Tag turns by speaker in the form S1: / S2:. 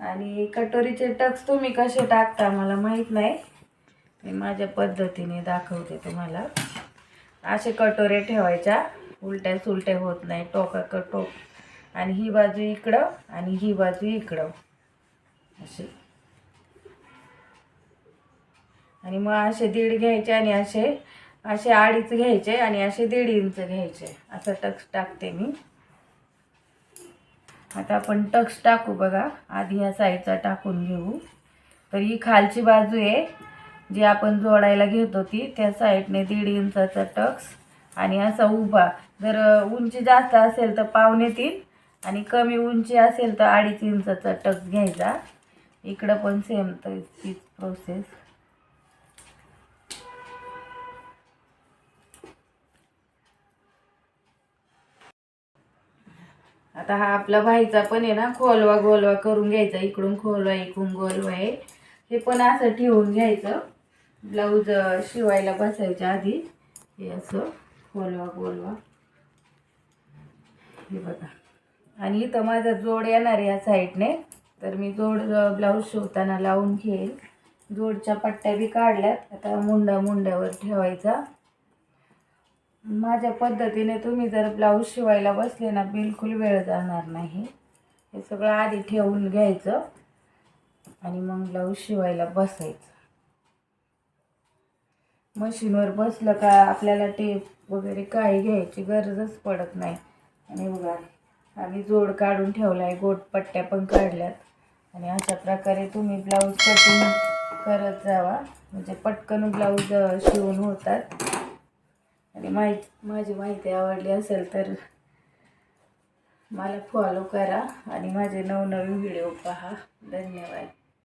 S1: आणि कटोरीचे टक्स तुम्ही कसे टाकता मला माहीत नाही. मी माझ्या पद्धतीने दाखवते तुम्हाला. असे कटोरे ठेवायच्या. उलट्या सुलट्या होत नाही. टोका क टोक. आणि ही बाजू इकडं आणि ही बाजू इकडं. असे आणि मग असे दीड घ्यायचे आणि असे असे अडीच घ्यायचे आणि असे दीड इंच घ्यायचे. असं टक्स टाकते मी. आता आपण टक्स टाकू बघा. आधी ह्या साईडचा टाकून घेऊ. तर ही खालची बाजू आहे जी आपण जोडायला घेतो ती. त्या साईडने दीड इंचाचा टक्स आणि असा उभा. जर उंची जास्त असेल तर पावणे तीन आणि कमी उंची असेल तर अडीच इंचाचा टक्स घ्यायचा. इकडं पण सेम तर तीच प्रोसेस आता हा आपला भाईचा पण आहे ना खोलवा गोलवा करून घ्यायचा इकडून खोलवा इकडून गोलवा आहे. हे पण असं ठेवून घ्यायचं. ब्लाऊज शिवायला बसायच्या आधी हे असं खोलवा गोलवा. हे बघा. आणि इथं माझा जोड येणार या साईडने. तर मी जोड ब्लाऊज शिवताना लावून घेईल. जोडच्या पट्ट्या बी काढल्यात. आता मुंडा मुंड्यावर ठेवायचा. माझ्या पद्धतीने तुम्ही जर ब्लाऊज शिवायला बसले ना बिलकुल वेळ जाणार नाही. हे सगळं आधी ठेवून घ्यायचं आणि मग ब्लाऊज शिवायला बसायचं. मशीनवर बसलं का आपल्याला टेप वगैरे काही घ्यायची गरजच पडत नाही. आणि बघा आम्ही जोड काढून ठेवला आहे गोट पट्ट्या पण काढल्यात. आणि अशा प्रकारे तुम्ही ब्लाऊज कटिंग करत जावा. म्हणजे पटकन ब्लाऊज शिवून होतात. आणि माहिती माझी माहिती आवडली असेल तर मला फॉलो करा आणि माझे नवनवीन व्हिडिओ पहा. धन्यवाद.